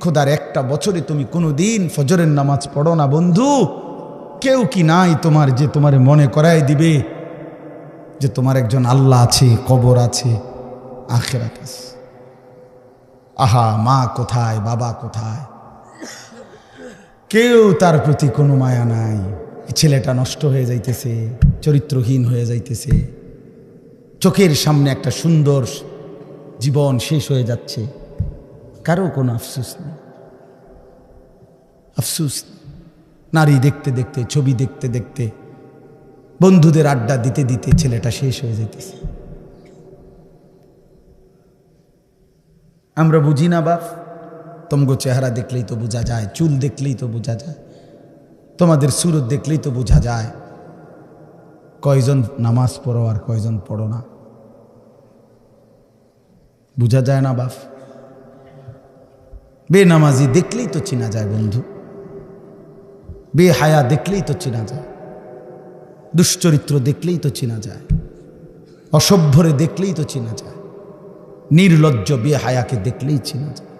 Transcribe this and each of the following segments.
খোদার একটা বছরে তুমি কোনো দিন ফজরের নামাজ পড়ো না, বন্ধু। কেউ কি নাই তোমার যে তোমার মনে করাই দিবে? যে তোমার একজন আল্লাহ আছে, কবর আছে, আখেরাত আছে। আহা, মা কোথায়, বাবা কোথায়? কেউ তার প্রতি কোনো মায়া নাই। ছেলেটা নষ্ট হয়ে যাইতেছে, চরিত্রহীন হয়ে যাইতেছে। চোখের সামনে একটা সুন্দর জীবন শেষ হয়ে যাচ্ছে। কারও কোনো আফসুস নেই। আফসুস, নারী দেখতে দেখতে, ছবি দেখতে দেখতে, বন্ধুদের আড্ডা দিতে দিতে ছেলেটা শেষ হয়ে যেতেছে। আমরা বুঝি না বাপ, তোমগো চেহারা দেখলেই তো বোঝা যায়, চুল দেখলেই তো বোঝা যায়, তোমাদের সুরত দেখলেই তো বোঝা যায়, কয়জন নামাজ পড়ো আর কয়জন পড়ো না। বোঝা যায় না বাপ বেনামাজি দেখলেই তো চেনা যায় বন্ধু। বেহায়া দেখলেই তো চেনা যায়। দুশ্চরিত্র দেখলেই তো চেনা যায়। অসভ্যরে দেখলেই তো চেনা যায়। নির্লজ্জ বেহায়াকে দেখলেই চেনা যায়।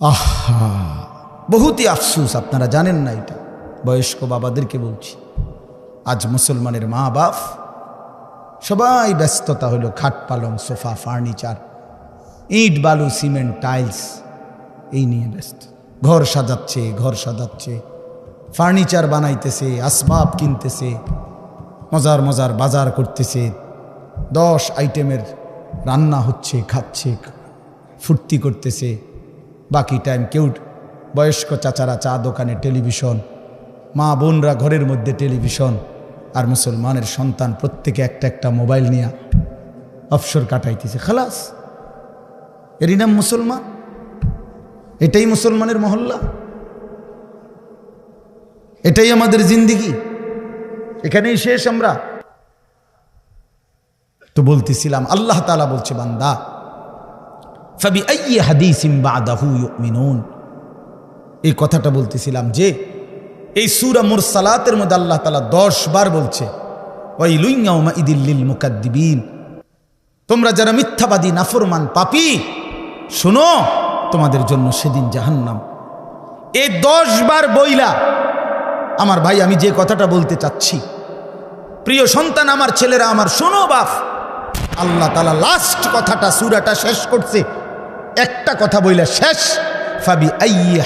আহা, বহুতই আফসুস, আপনারা জানেন না এটা। বয়স্ক বাবাদেরকে বলছি। আজ মুসলমানের মা বাপ সবাই ব্যস্ততা হলো, খাট পালং, সোফা, ফার্নিচার। ইট, বালু, সিমেন্ট, টাইলস, এই নিয়ে ব্যস্ত। ঘর সাজাচ্ছে ঘর সাজাচ্ছে। ফার্নিচার বানাইতেছে, আসবাব কিনতেছে, মজার মজার বাজার করতেছে। দশ আইটেমের রান্না হচ্ছে, খাচ্ছে, ফুর্তি করতেছে। বাকি টাইম কেউ, বয়স্ক চাচারা চা দোকানে টেলিভিশন, মা বোনরা ঘরের মধ্যে টেলিভিশন, আর মুসলমানের সন্তান প্রত্যেকে একটা একটা মোবাইল নিয়ে অবসর কাটাইতেছে। খালাস এরই নাম মুসলমান? এটাই মুসলমানের মহল্লা? এটাই আমাদের জিন্দিগি? এখানেই শেষ আমরা। তো বলতেছিলাম, আল্লাহ তালা বলছে, বান্দা ফাবি আইয়ে হাদিসিম বাদাহু ইউমিনুন। এই কথাটা বলতেছিলাম যে, এই সুরা সালাতের মধ্যে আল্লাহ তালা দশ বার বলছে ওই লুইয়াউমা ইদিল্লিল মুকাদ্দিবিন। তোমরা যারা মিথ্যাবাদী, নাফরমান, পাপি শোনো, তোমাদের জন্য সেদিন জাহান্নাম। এই দশ বার বইলা, আমার ভাই, আমি যে কথাটা বলতে চাচ্ছি, প্রিয় সন্তান আমার ছেলেরা, আমার শোনো বাপ, আল্লাহ তালা লাস্ট কথাটা, সুরাটা শেষ করছে। একটা কথা বইলা শেষ, ফাবি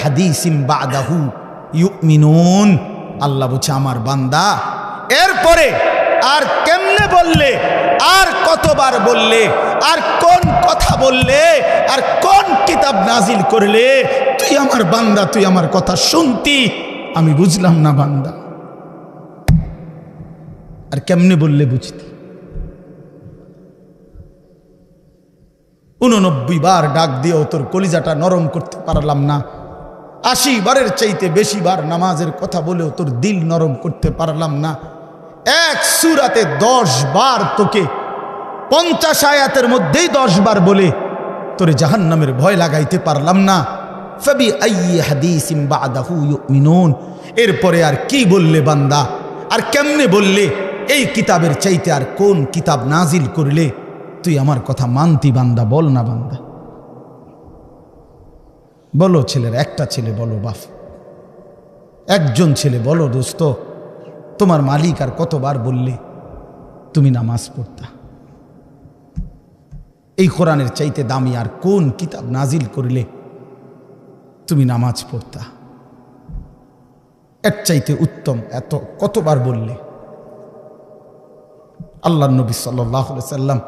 হাদিসিম বাদাহু ইউমিনুন। আল্লাহ বলছে, আমার বান্দা, এরপরে আর কেমনে বললে? আর কতবার বললে? আর কোন কথা বললে? আর কোন কিতাব নাজিল করলে? তুই আমার বান্দা, তুই আমার কথা শুনতি? আমি বুঝলাম না বান্দা। আর কেমনে বললে বুঝতি? উননব্বই বার ডাক দিয়েও তোর কলিজাটা নরম করতে পারলাম না। আশি বারের চাইতে বেশি বার নামাজের কথা বলেও তোর দিল নরম করতে পারলাম না। এক সুরাতে দশ বার তোকে পঞ্চাশ আয়াতের মধ্যেই দশ বার বলে তোরে জাহান্নামের ভয় লাগাইতে পারলাম না। ফবি এরপরে আর কি বললে বান্দা? আর কেমনে বললে? এই কিতাবের চাইতে আর কোন কিতাব নাজিল করলে? তুই আমার কথা মানতি বান্দা, বল না বান্দা। বলো ছেলের, একটা ছেলে বলো বাফ একজন ছেলে বলো দোস্ত। তোমার মালিক আর কতবার বললে, তুমি নামাজ পড়তা? এই কোরআনের চাইতে দামি আর কোন কিতাব নাজিল করলে, তুমি নামাজ পড়তা? এর চাইতে উত্তম এত কতবার বললে? আল্লাহ নবী সাল্লাহ সাল্লাম,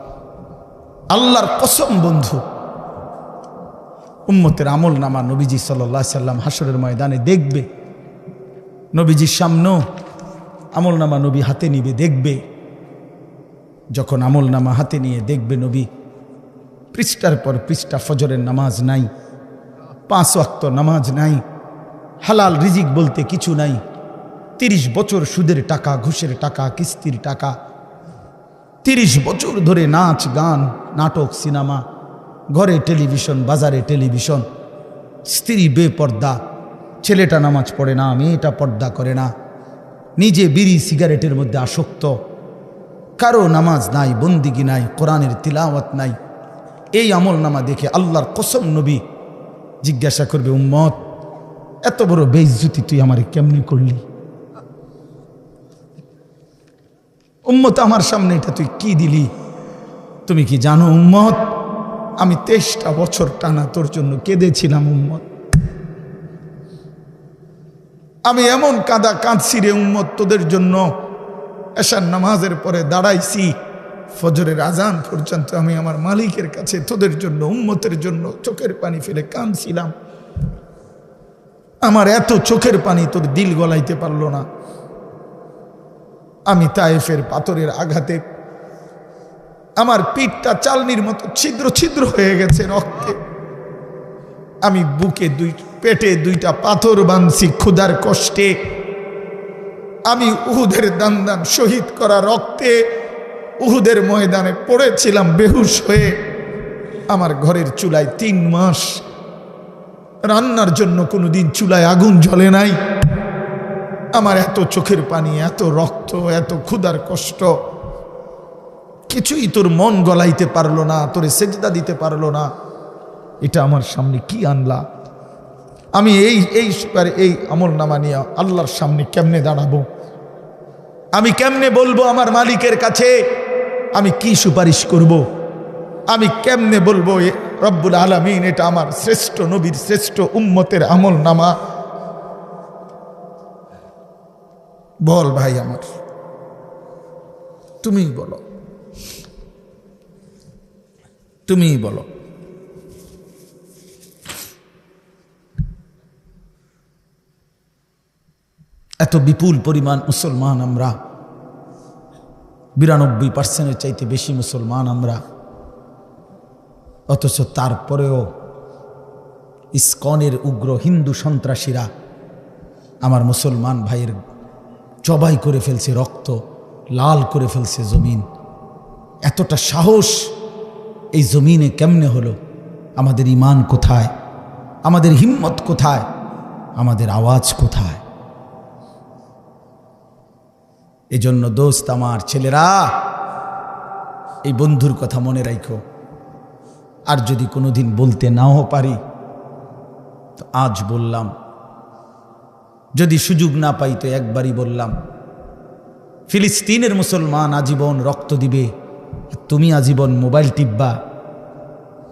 আল্লাহর কসম বন্ধু, উম্মতের আমল নামা নবীজি সাল্লাহ সাল্লাম হাসরের ময়দানে দেখবে, নবীজির সামনেও আমল নামা নবী হাতে নিবে, দেখবে। যখন আমল নামা হাতে নিয়ে দেখবে নবী, পৃষ্ঠার পর পৃষ্ঠা, ফজরের নামাজ নাই, পাঁচ ওয়াক্ত নামাজ নাই, হালাল রিজিক বলতে কিছু নাই, তিরিশ বছর সুদের টাকা, ঘুষের টাকা, কিস্তির টাকা, তিরিশ বছর ধরে নাচ, গান, নাটক, সিনেমা, ঘরে টেলিভিশন, বাজারে টেলিভিশন, স্ত্রী বেপর্দা, ছেলেটা নামাজ পড়ে না, মেয়েটা পর্দা করে না। নিজে বিড়ি সিগারেটের মধ্যে আসক্ত। কারও নামাজ নাই, বন্দিগি নাই, কোরআনের তিলাওয়াত নাই। এই আমল নামা দেখে আল্লাহর কসম নবী জিজ্ঞাসা করবে, উম্মত, এত বড় বেইজ্জুতি তুই আমারে কেমনি করলি? উম্মত, আমার সামনে এটা তুই কি দিলি? তুমি কি জানো উম্মত, আমি তেইশটা বছর টানা তোর জন্য কেঁদেছিলাম উম্মত। আমি এমন কাদা কাঁদছি রে উম্মত তোদের জন্য। এশার নামাজের পরে দাঁড়াইছি। ফজরের আজান পর্যন্ত আমি আমার মালিকের কাছে তোদের জন্য, উম্মতের জন্য চোখের পানি ফেলে কাঁদছিলাম। আমার এত চোখের পানি তোর দিল গলাইতে পারল না। আমি তায়েফের পাথরের আঘাতে আমার পিঠটা চালনির মতো ছিদ্র ছিদ্র হয়ে গেছে রক্তে। আমি বুকে দুই পেটে দুইটা পাথর বাঁধছি ক্ষুধার কষ্টে। আমি উহুদের দান দান শহীদ করা রক্তে উহুদের ময়দানে পড়েছিলাম বেহুশ হয়ে। আমার ঘরের চুলায় তিন মাস। রান্নার জন্য কোনোদিন চুলায় আগুন জ্বলে নাই। আমার এত চোখের পানি, এত রক্ত, এত ক্ষুধার কষ্ট। কিছুই তোর মন গলাইতে পারল না, তোরে সেজদা দিতে পারল না। এটা আমার সামনে কি আনলা? আমি এই এই সুপারে এই আমল নামা নিয়ে আল্লাহর সামনে কেমনে দাঁড়াবো? আমি কেমনে বলব আমার মালিকের কাছে? আমি কি সুপারিশ করব। আমি কেমনে বলব রব্বুল আলমিন, এটা আমার শ্রেষ্ঠ নবীর শ্রেষ্ঠ উম্মতের আমল নামা? বল ভাই আমার। তুমি বলো। তুমি বলো। এত বিপুল পরিমাণ মুসলমান আমরা, বিরানব্বই পার্সেন্টের চাইতে বেশি মুসলমান আমরা, অথচ তারপরেও ইস্কনের উগ্র হিন্দু সন্ত্রাসীরা আমার মুসলমান ভাইয়ের জবাই করে ফেলছে রক্ত, লাল করে ফেলছে জমিন। এতটা সাহস এই জমিনে কেমনে হলো? আমাদের ইমান কোথায়? আমাদের হিম্মত কোথায়? আমাদের আওয়াজ কোথায়? এজন্য দোস্ত আমার ছেলেরা, এই বন্ধুর কথা মনে রাখো আর যদি কোনোদিন বলতে নাও পারি, তো আজ বললাম। যদি সুযোগ না পাই, তো একবারই বললাম। ফিলিস্তিনের মুসলমান আজীবন রক্ত দিবে তুমি আজীবন মোবাইল টিপবা,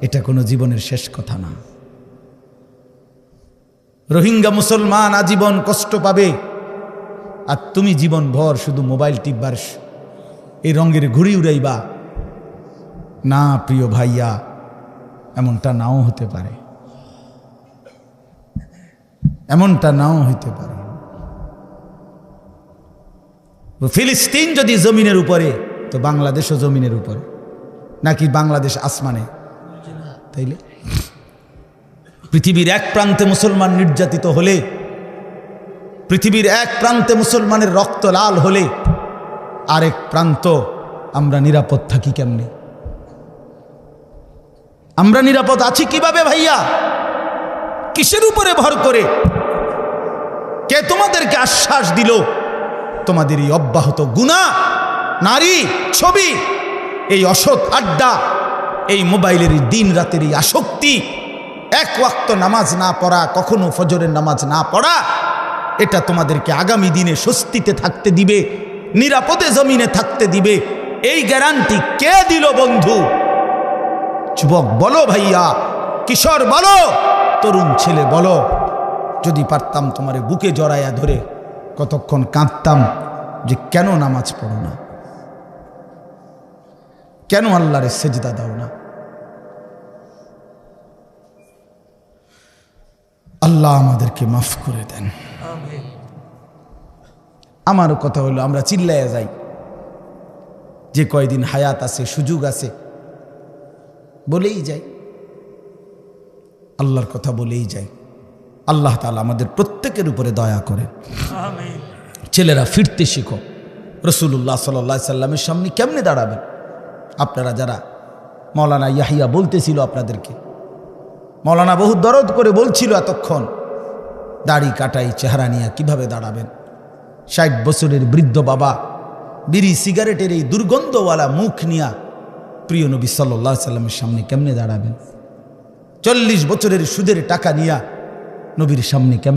এটা কোনো জীবনের শেষ কথা না। রোহিঙ্গা মুসলমান আজীবন কষ্ট পাবে আর তুমি জীবন ভর শুধু মোবাইল টিপবার এই রঙের ঘুড়ি উড়াইবা। না, প্রিয় ভাইয়া, এমনটা নাও হতে পারে। এমনটা নাও হইতে পারে। ফিলিস্তিন যদি জমিনের উপরে, তো বাংলাদেশও জমিনের উপরে। নাকি বাংলাদেশ আসমানে? তাইলে? পৃথিবীর এক প্রান্তে মুসলমান নির্যাতিত হলে পৃথিবীর এক প্রান্তে মুসলমানের রক্ত লাল হলে আরেক প্রান্ত আমরা নিরাপদ থাকি কেমনে? আমরা নিরাপদ আছি কীভাবে ভাইয়া? কিসের উপরে ভর করে? কে তোমাদেরকে আশ্বাস দিল? তোমাদের এই অব্যাহত গুণা, নারী, ছবি, এই অসৎ আড্ডা, এই মোবাইলের দিন রাতের এই আসক্তি, এক ওয়াক্ত নামাজ না পড়া, কখনো ফজরের নামাজ না পড়া এটা তোমাদেরকে আগামী দিনে স্বস্তিতে থাকতে দিবে, নিরাপদে জমিনে থাকতে দিবে। এই গ্যারান্টি কে দিল বন্ধু? যুবক বলো ভাইয়া, কিশোর বলো, তরুণ ছেলে বলো। যদি পারতাম তোমারে বুকে জড়াইয়া ধরে কতক্ষণ কাঁদতাম যে কেন নামাজ পড়ো না? কেন আল্লাহরে সেজদা দাও না? আল্লাহ আমাদেরকে মাফ করে দেন। আমার কথা হলো আমরা চিল্লাইয়া যাই। যে কয়দিন হায়াত আছে সুযোগ আছে বলেই যাই। আল্লাহর কথা বলেই যাই। আল্লাহ তালা আমাদের প্রত্যেকের উপরে দয়া করেন। ছেলেরা ফিরতে শিখো। রসুল্লাহ সাল্লা সাল্লামের সামনে কেমনে দাঁড়াবেন? আপনারা যারা মৌলানা ইয়াহিয়া বলতেছিল আপনাদেরকে মৌলানা বহু দরদ করে বলছিল এতক্ষণ। দাড়ি কাটাই চেহারা নিয়ে কীভাবে দাঁড়াবেন? ষাট বছরের বৃদ্ধ বাবা বিড়ি সিগারেটের এই দুর্গন্ধওয়ালা মুখ নিয়া প্রিয় নবী সাল্লাহ সাল্লামের সামনে কেমনে দাঁড়াবেন? চল্লিশ বছরের সুদের টাকা নিয়া নবীর সামনে কেমন